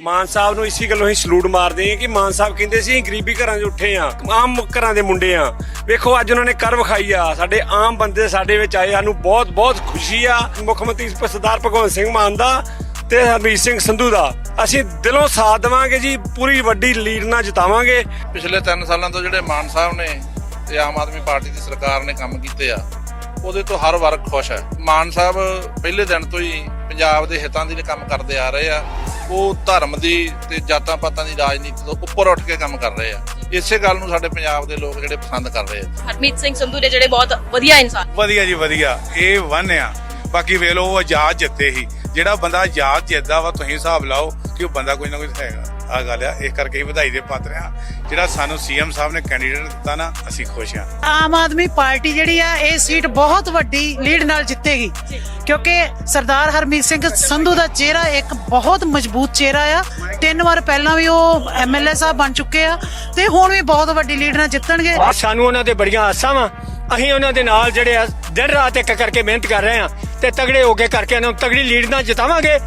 ਮਾਨ ਸਾਹਿਬ ਨੂੰ ਇਸੇ ਗੱਲੋਂ ਹੀ ਸਲੂਟ ਮਾਰਦੇ ਹਾਂ ਕਿ ਮਾਨ ਸਾਹਿਬ ਕਹਿੰਦੇ ਸੀ ਗਰੀਬੀ ਘਰਾਂ 'ਚ ਉੱਠੇ ਆ ਆਮ ਘਰਾਂ ਦੇ ਮੁੰਡੇ ਆ ਵੇਖੋ, ਅੱਜ ਉਹਨਾਂ ਨੇ ਕਰ ਵਿਖਾਈ ਆ। ਸਾਡੇ ਆਮ ਬੰਦੇ ਸਾਡੇ ਵਿੱਚ ਆਏ, ਸਾਨੂੰ ਬਹੁਤ ਬਹੁਤ ਖੁਸ਼ੀ ਆ। ਮੁੱਖ ਮੰਤਰੀ ਸਰਦਾਰ ਭਗਵੰਤ ਸਿੰਘ ਮਾਨ ਦਾ ਤੇ ਹਰਮੀਤ ਸਿੰਘ ਸੰਧੂ ਦਾ। ਅਸੀਂ ਦਿਲੋਂ ਸਾਥ ਦੇਵਾਂਗੇ ਜੀ, ਪੂਰੀ ਵੱਡੀ ਲੀਡ ਨਾਲ ਜਿਤਾਵਾਂਗੇ। ਪਿਛਲੇ 3 ਸਾਲਾਂ ਤੋਂ ਜਿਹੜੇ ਮਾਨ ਸਾਹਿਬ ਨੇ ਤੇ ਆਮ ਆਦਮੀ ਪਾਰਟੀ ਦੀ ਸਰਕਾਰ ਨੇ ਕੰਮ ਕੀਤੇ ਆ, ਉਹਦੇ ਤੋਂ ਹਰ ਵਰਗ ਖੁਸ਼ ਹੈ। ਮਾਨ ਸਾਹਿਬ ਪਹਿਲੇ ਦਿਨ ਤੋਂ ਹੀ ਪੰਜਾਬ ਦੇ ਹਿੱਤਾਂ ਦੀ ਕੰਮ ਕਰਦੇ ਆ ਰਹੇ ਆ। ਉਹ ਧਰਮ ਦੀ ਤੇ ਜਾਤਾਂ ਪਾਤਾਂ ਦੀ ਰਾਜਨੀਤੀ ਤੋਂ ਉੱਪਰ ਉੱਠ ਕੇ ਕੰਮ ਕਰ ਰਹੇ ਆ। ਇਸੇ ਗੱਲ ਨੂੰ ਸਾਡੇ ਪੰਜਾਬ ਦੇ ਲੋਕ ਜਿਹੜੇ ਪਸੰਦ ਕਰ ਰਹੇ ਆ। ਹਰਮੀਤ ਸਿੰਘ ਸੰਧੂ ਨੇ ਜਿਹੜੇ ਬਹੁਤ ਵਧੀਆ ਇਨਸਾਨ। ਵਧੀਆ ਜੀ ਵਧੀਆ ਇਹ ਵਨ ਆ। ਬਾਕੀ ਵੇਖ ਲਓ ਉਹ ਆਜ਼ਾਦ ਜਿੱਤੇ ਸੀ। ਜਿਹੜਾ ਬੰਦਾ ਆਜ਼ਾਦ ਜਿੱਤਦਾ ਵਾ ਤੁਸੀਂ ਹਿਸਾਬ ਲਾਓ ਕਿ ਉਹ ਬੰਦਾ ਕੋਈ ਨਾ ਕੋਈ ਹੈਗਾ। ਆ ਗੱਲ ਆ ਇਸ ਕਰਕੇ ਹੀ ਵਧਾਈ ਦੇ ਪਾਤਰ ਆ। ਜਿਹੜਾ ਸਾਨੂੰ ਸੀਐਮ ਸਾਹਿਬ ਨੇ ਕੈਂਡੀਡੇਟ ਦਿੱਤਾ ਨਾ ਅਸੀਂ ਖੁਸ਼ ਆ। ਆਮ ਆਦਮੀ ਪਾਰਟੀ ਜਿਹੜੀ ਆ ਇਹ ਸੀਟ ਬਹੁਤ ਵੱਡੀ ਲੀਡ ਨਾਲ ਜਿੱਤੇਗੀ। ਕਿਉਂਕਿ ਸਰਦਾਰ ਹਰਮੀਤ ਸਿੰਘ ਸੰਧੂ ਦਾ ਚਿਹਰਾ ਇੱਕ ਬਹੁਤ ਮਜ਼ਬੂਤ ਚਿਹਰਾ ਆ। ਤਿੰਨ ਵਾਰ ਪਹਿਲਾਂ ਵੀ ਉਹ ਐਮਐਲਏ ਸਾਹਿਬ ਬਣ ਚੁੱਕੇ ਆ ਤੇ ਹੁਣ ਵੀ ਬਹੁਤ ਵੱਡੀ ਲੀਡ ਨਾਲ ਜਿੱਤਣਗੇ। ਆ ਸਾਨੂੰ ਉਹਨਾਂ ਦੇ ਬੜੀਆਂ ਆਸਾਂ ਵਾ। ਅਸੀਂ ਉਹਨਾਂ ਦੇ ਨਾਲ ਜਿਹੜੇ ਆ ਦਿਨ ਰਾਤ ਇੱਕ ਕਰਕੇ ਮਿਹਨਤ ਕਰ ਰਹੇ ਆ ਤੇ ਤਗੜੇ ਹੋ ਕੇ ਕਰਕੇ ਉਹਨਾਂ ਨੂੰ ਤਗੜੀ ਲੀਡ ਨਾਲ ਜਿਤਾਵਾਂਗੇ।